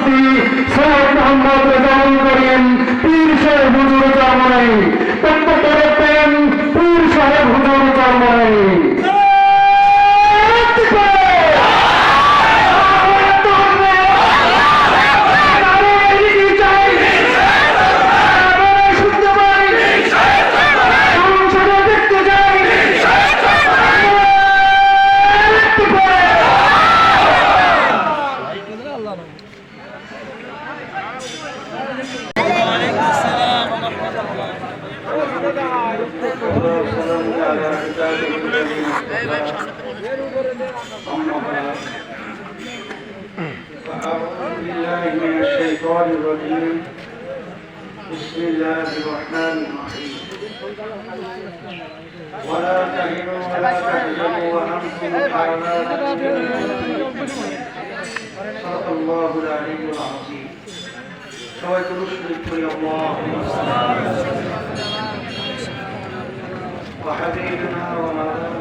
মুফতি সৈয়দ মোহাম্মদ রেজাউল করিম, পীর সাহেব হুজুর চরমনাই বক্তব্য রাখবেন পীর সাহেব হুজুর চরমনাই أعوذ بالله من الشيطان الرجيم بسم الله الرحمن الرحيم ولا تهنوا ولا تحزنوا وأنتم الأعلى صدق الله العلي العظيم সবাই তো রুশরীফ করি আল্লাহ وحبيبنا ومولانا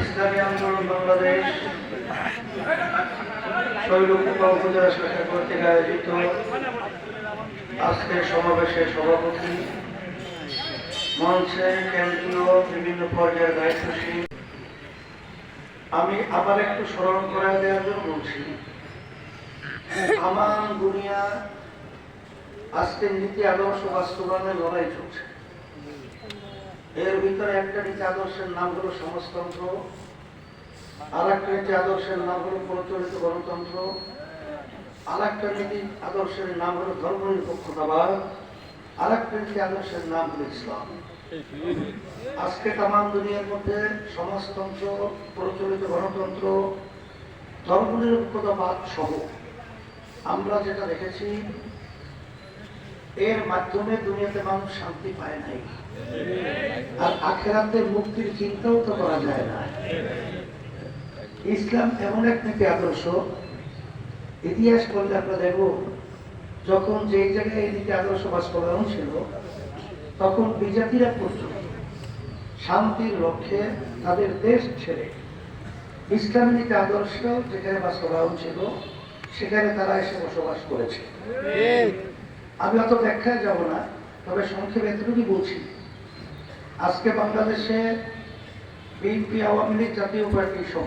ইসলামী আন্দোলন বাংলাদেশ শৈলকুপা উপজেলা শাখা কর্তৃক আয়োজিত আজকের সমাবেশের সভাপতি, মঞ্চে কেন্দ্রীয় বিভিন্ন পর্যায়ের দায়িত্বশীল। আমি আবার একটু স্মরণ করায় দেওয়ার জন্য বলছি আমার দুনিয়া আজকের নীতি আদর্শ বাস্তবায়নের লড়াই চলছে। এর ভিতরে একটা নীতি আদর্শের নাম হলো সমাজতন্ত্র আর একটা নীতি আদর্শের নাম হলো প্রচলিত গণতন্ত্র আর একটা নীতি আদর্শের নাম হলো ধর্ম নিরপেক্ষতাবাদ আর একটা নীতি আদর্শের নাম হলো ইসলাম। আজকে তামাম দুনিয়ার মধ্যে সমাজতন্ত্র, প্রচলিত গণতন্ত্র, ধর্ম নিরপেক্ষতাবাদ সহ আমরা যেটা দেখেছি এর মাধ্যমে দুনিয়াতে মানুষ শান্তি পায় নাই। আর আখেরাতে মুক্তির চিন্তাও তো করা যায় না। ইসলাম এমন এক নীতি আদর্শ, ইতিহাস করলে আমরা দেখব, যখন যে জায়গায় এই আদর্শ বাস্তবায়ন ছিল, তখন বিজাতিরা পর্যন্ত শান্তির লক্ষ্যে তাদের দেশ ছেড়ে ইসলাম নীতি আদর্শ যেখানে বাস বাস্তবায়ন ছিল, সেখানে তারা এসে বসবাস করেছে। আমি অত ব্যাখ্যায় যাব না, তবে সংক্ষেপে এতটুকুই বলছি। আজকে বাংলাদেশে বিএনপি, আওয়ামী লীগ জাতীয় পার্টি সহ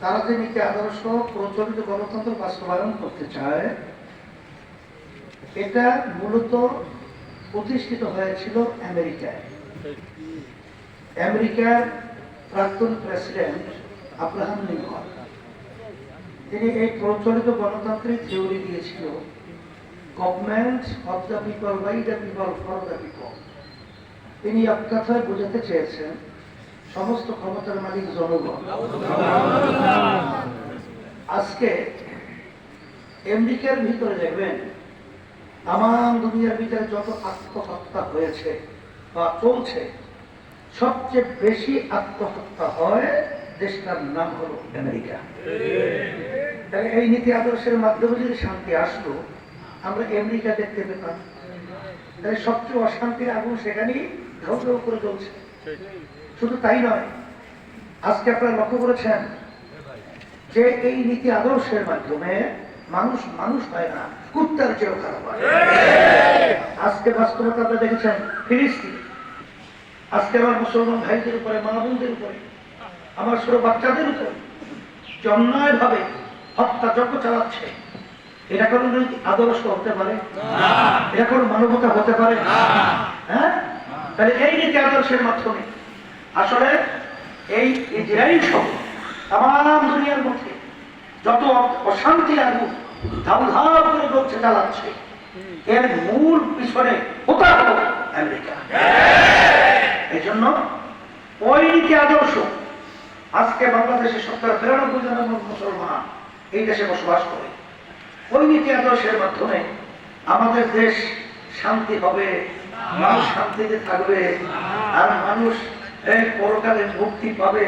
তারা যে নীতি আদর্শ প্রচলিত গণতন্ত্র বাস্তবায়ন করতে চায়, এটা মূলত প্রতিষ্ঠিত হয়েছিল আমেরিকায়। আমেরিকার প্রাক্তন প্রেসিডেন্ট আব্রাহাম লিঙ্কন, তিনি এই প্রচলিত গণতান্ত্রিক থিওরি দিয়েছিল government of the people by the people for the people তিনি এক কথায় বোঝাতে চেয়েছেন, সমস্ত ক্ষমতার মালিক জনগণ। আজকে আমেরিকার ভিতরে দেখবেন তাম দুনিয়ার ভিতরে যত আত্মহত্যা হয়েছে বা চলছে, সবচেয়ে বেশি আত্মহত্যা হয় দেশটার নাম হলো আমেরিকা। এই নীতি আদর্শের মাধ্যমে যদি শান্তি আসলো আমরা আমেরিকা দেখতে পেতাম? তাহলে সবচেয়ে অশান্তির আগুন সেখানেই ধ্বংস করে চলছে শুধু তাই নয়, আজকে আপনারা লক্ষ্য করেছেন যে এই নীতি আদর্শের মাধ্যমে মানুষ মানুষ হয় না, কুত্তার চেয়েও খারাপ হয়। আজকে বাস্তবতা আপনারা দেখেছেন, ফিলিস্তিন। আজকে আমার মুসলমান ভাইদের উপরে, মা বোনদের উপরে, আমার ছোট বাচ্চাদের উপরে ভাবে হত্যা যজ্ঞ চালাচ্ছে। এটা কোনো আদর্শ হতে পারে? এটা কোনো মানবতা হতে পারে? হ্যাঁ? তাহলে এই নীতি আদর্শের মাধ্যমে। আসলে এই ইসরায়েল সহ তাম দুনিয়ার মধ্যে যত অশান্তি আগুন ধাউ ধাউ করে জ্বলছে চালাচ্ছে এর মূল পিছনে ওটা হলো আমেরিকা। এই জন্য ওই নীতি আদর্শ আজকে বাংলাদেশের সত্তর বিরানব্বই জন মুসলমান এই দেশে বসবাস করে। ওই নীতি আদর্শের মাধ্যমে আমাদের দেশ শান্তি হবে মানুষ শান্তিতে থাকবে আর মানুষ এই পরকালে মুক্তি পাবে।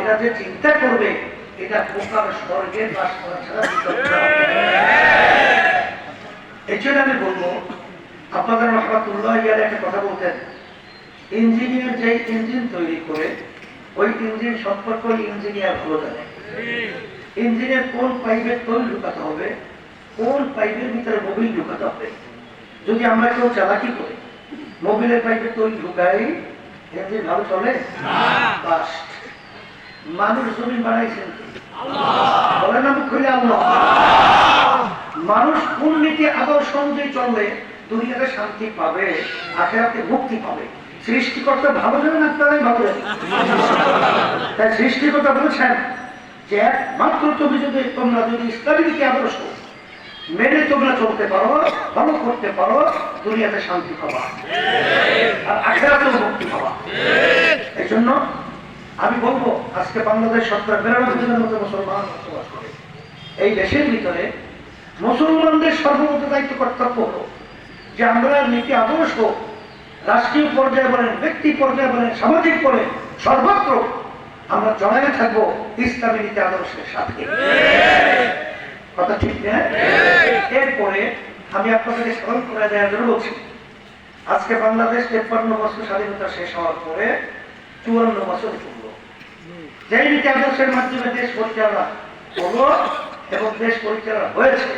এটা যে চিন্তা করবে এটা বোকার স্বর্গের বাস করা ছাড়া এই জন্য আমি বলব আপনাদের রহমাতুল্লাহ ইয়ার একটা কথা বলতেন ইঞ্জিনিয়ার যে ইঞ্জিন তৈরি করে ওই ইঞ্জিন সম্পর্কে ইঞ্জিনিয়ার ভালো জানে। ইঞ্জিনের কোন পাইপের তৈল ঢুকাতে হবে কোন পাইপের ভিতরে মোবিল ঢুকাতে হবে? যদি আমরা কেউ চালাকি করি মোবিলের পাইপে তৈল ঢুকাই ইঞ্জিন ভালো চলে? মানুষ জমিন বানাইছেন বলে না মুখ খুলে আল্লাহ। মানুষ কোন নীতি আদর্শ অনুযায়ী চললে দুনিয়াতে শান্তি পাবে আখেরাতে মুক্তি পাবে। সৃষ্টিকর্তা ভালো জানেন আপনারাই ভালো তাই সৃষ্টিকর্তা বলেছেন যে একমাত্র তুমি যদি তোমরা যদি ইসলামী নীতি আদর্শ মেনে তোমরা চলতে পারো, ভালো করতে পারো, দুনিয়াতে শান্তি পাবা। আর আখেরাতেও মুক্তি পাবা। এই জন্য আমি বলব, আজকে বাংলাদেশ সরকার বিরানব্বই জনের মতো মুসলমান বসবাস করে। এই দেশের ভিতরে মুসলমানদের সর্বমত দায়িত্ব কর্তব্য হলো যে আমরা নীতি আদর্শ, রাষ্ট্রীয় পর্যায়ে বলেন, ব্যক্তি পর্যায়ে বলেন, সামাজিক বলেন সর্বত্র আমরা জড়াইয়ে থাকব ইসলামী নীতি আদর্শের সাথে। কথা ঠিক না? এরপরে আমি আপনাদের স্মরণ করে দেওয়ার জন্য বলছি আজকে বাংলাদেশ তেপ্পান্ন বছর স্বাধীনতা শেষ হওয়ার পরে চুয়ান্ন বছর চলল যেই নীতি আদর্শের মাধ্যমে দেশ পরিচালনা হলো এবং দেশ পরিচালনা হয়েছে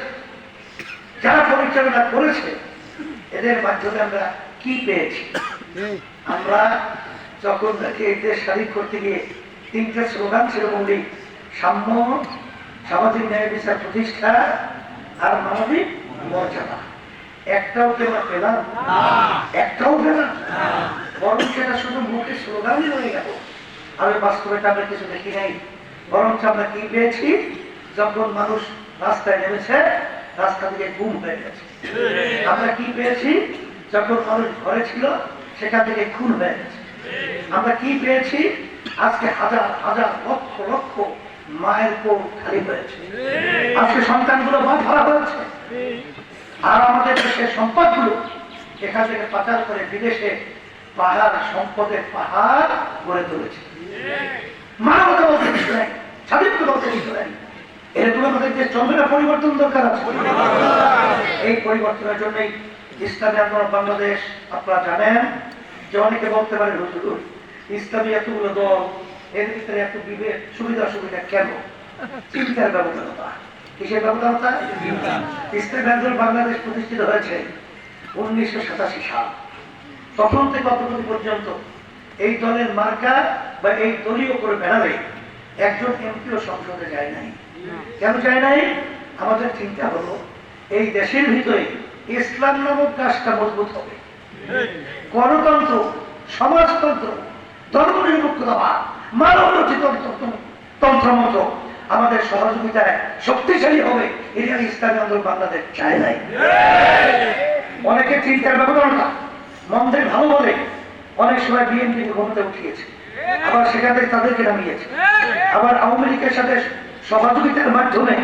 যারা পরিচালনা করেছে এদের মাধ্যমে আমরা কি পেয়েছি? আমরা যখন নাকি এই দেশ স্বাধীন করতে গিয়ে তিনটা স্লোগান ছিল মৌলিক সাম্য সামাজিক ন্যায় বিচার প্রতিষ্ঠা আর মানবিক মর্যাদা। একটাও কি আমরা পেলাম? একটাও পেলাম বরং সেটা শুধু মুখে স্লোগানই রয়ে গেল। আমি বাস্তবে আমরা কিছু দেখি নাই। বরঞ্চ আমরা কি পেয়েছি? যখন মানুষ রাস্তায় নেমেছে রাস্তা থেকে গুম হয়ে গেছে। আমরা কি পেয়েছি? যখন মানুষ ঘরে ছিল সেখান থেকে খুন হয়ে গেছে। আমরা কি পেয়েছি? আজকে হাজার হাজার লক্ষ লক্ষ মায়ের কোল খালি হয়েছে। আজকে সন্তানগুলো মা ধরা হয়েছে। আর আমাদের দেশের এখান থেকে পাচার করে বিদেশে পাহাড়, সম্পদের পাহাড় গড়ে তুলেছে। চন্দ্রের পরিবর্তন দরকার আছে। এই পরিবর্তনের জন্যই ইসলামী আন্দোলন বাংলাদেশ, আপনারা জানেন যে অনেকে বলতে পারে হুজুর, ইসলামী এতগুলো দল এর ভিতরে এত বিভেদ সুবিধা অসুবিধা কেন? চিন্তার ব্যবধানতা কিসের ব্যবধানতা ইসলামী আন্দোলন বাংলাদেশ প্রতিষ্ঠিত হয়েছে উনিশশো সাতাশি সাল। তখন থেকে অতটুকু পর্যন্ত এই দলের মার্কা বা এই দলীয় করে বেড়ালে একজন এমপিও সংসদে যায় নাই। কেন যায় নাই? আমাদের চিন্তা হলো, এই দেশের ভিতরে ইসলাম নামক কাজটা মজবুত হবে। গণতন্ত্র, সমাজতন্ত্র ধর্মনিরপেক্ষতাবাদ মানব আমাদের সহযোগিতায় শক্তিশালী হবে। জন্য ইসলামী আন্দোলন বাংলাদেশ চায় নাই। অনেকে চিন্তার ব্যবধানতা মন্দের ভালো বলে অনেক সময় বিএনপি ক্ষমতা উঠিয়েছে। আবার সেখান থেকে তাদেরকে নামিয়েছে। আবার আওয়ামী লীগের সাথে সহযোগিতার মাধ্যমে,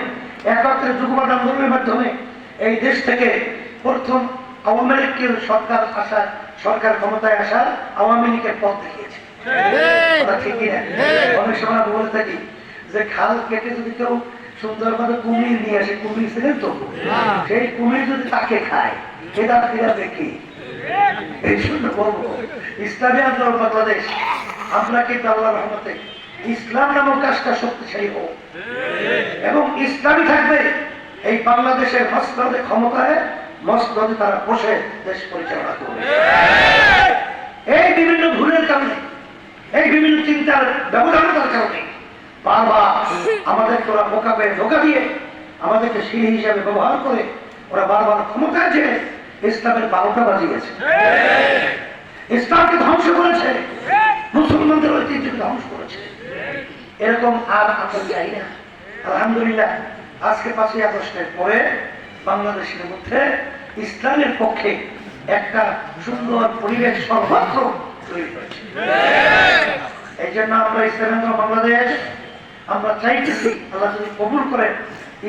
একত্রে যুগবাদ আন্দোলনের মাধ্যমে এই দেশ থেকে প্রথম আওয়ামী লীগের সরকার আসার সরকার ক্ষমতায় আসার আওয়ামী লীগের পথ দেখিয়েছে? অনেক সময় বলে থাকি যে খাল কেটে যদি কেউ সুন্দরভাবে কুমির নিয়ে আসে কুমির ছিলেন তো? সেই কুমির যদি তাকে খায় সেটা ফিরা দেখি এই জন্য বলব ইসলামী আন্দোলন বাংলাদেশ আমরা কিন্তু আল্লাহ রহমতে ইসলাম নামক কাজটা শক্তিশালী হোক। এবং ইসলামী থাকবে এই বাংলাদেশের মসনদে ক্ষমতায় মসনদে তারা বসে দেশ পরিচালনা করবে। এই বিভিন্ন ভুলের কারণে এই বিভিন্ন চিন্তার ব্যবধানতার কারণে। বারবার আমাদের ওরা পেয়ে ধোকা দিয়ে আমাদেরকে সিঁড়ি হিসাবে ব্যবহার করে ওরা বারবার ক্ষমতায় যে ইসলামের বারোটা বাজিয়েছে। ইসলামকে ধ্বংস করেছে। মুসলমানদের ঐতিহ্যকে ধ্বংস করেছে। এরকম আর আমরা চাই না। আলহামদুলিল্লাহ, আজকে পাঁচই আগস্টের পরে বাংলাদেশের মধ্যে ইসলামের পক্ষে একটা সুন্দর পরিবেশ সর্বত্র এই জন্য আমরা ইসলামের বাংলাদেশ, আমরা চাইতেছি আল্লাহ যদি কবুল করেন,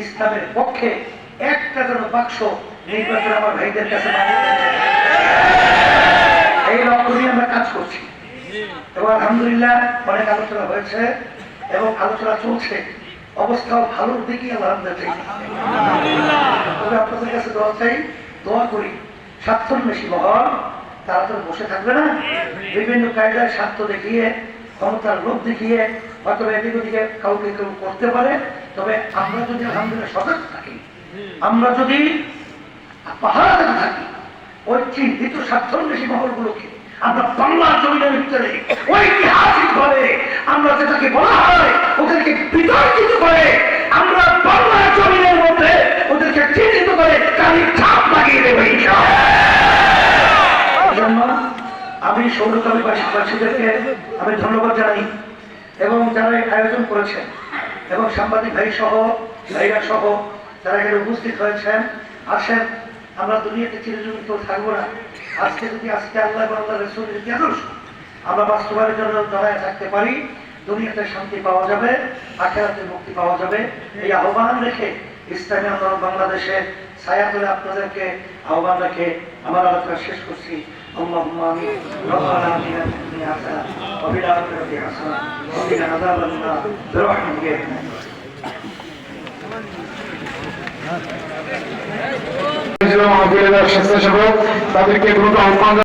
ইসলামের পক্ষে একটা যেন বাক্স নির্বাচন আমার ভাইদের কাছে এই লক্ষ্য নিয়ে আমরা কাজ করছি। এবং আলহামদুলিল্লাহ অনেক আলোচনা হয়েছে এবং আলোচনা চলছে। অবস্থাও ভালোর দিকে আলহামদুলিল্লাহ তবে আপনাদের কাছে দোয়া চাই, দোয়া করি, স্বার্থন্বেষী মহল তারা তো বসে থাকবে না। বিভিন্ন কায়দায় স্বার্থ দেখিয়ে, ক্ষমতার লোভ দেখিয়ে, হয়তো এদিক ওদিকে কাউকে কেউ করতে পারে। তবে আমরা যদি আলহামদুলিল্লাহ সজাগ থাকি, আমরা যদি পাহাড় থাকি ওই চিন্তিত স্বার্থন্বেষী মহলগুলোকে আমরা বাংলা জমিনের ভিতরে ঐতিহাসিক ভাবে আমরা যেটাকে বলা হয়, ওদেরকে বিতর্কিত করে, আমরা বাংলা জমিনের মধ্যে ওদেরকে চিহ্নিত করে কালি ছাপ লাগিয়ে দেবো জন্য আমি সৌরকালীবাসী বাসীদেরকে আমি ধন্যবাদ জানাই এবং যারা এই আয়োজন করেছেন এবং সাংবাদিক ভাই সহ, ভাইরা সহ যারা এখানে উপস্থিত হয়েছেন, আসেন। আমরা দুনিয়াতে চিরজীবন তো থাকব না। আজকে যদি আজকে আল্লাহ আল্লাহ রসুলের যদি আদর্শ আমরা বাস্তবায়নের জন্য দাঁড়ায় থাকতে পারি, দুনিয়াতে শান্তি পাওয়া যাবে, আখেরাতে মুক্তি পাওয়া যাবে। এই আহ্বান রেখে ইসলামী আন্দোলন বাংলাদেশে ছায়া তুলে আপনাদেরকে আহ্বান রেখে আমার আলোচনা শেষ করছি। اللهم امين ربنا اتنا في الدنيا حسنه وفي الاخره حسنه وقنا عذاب النار برحمتك يا ارحم মাহফিলের স্বেচ্ছাসেবক তাদেরকে দ্রুত আহ্বান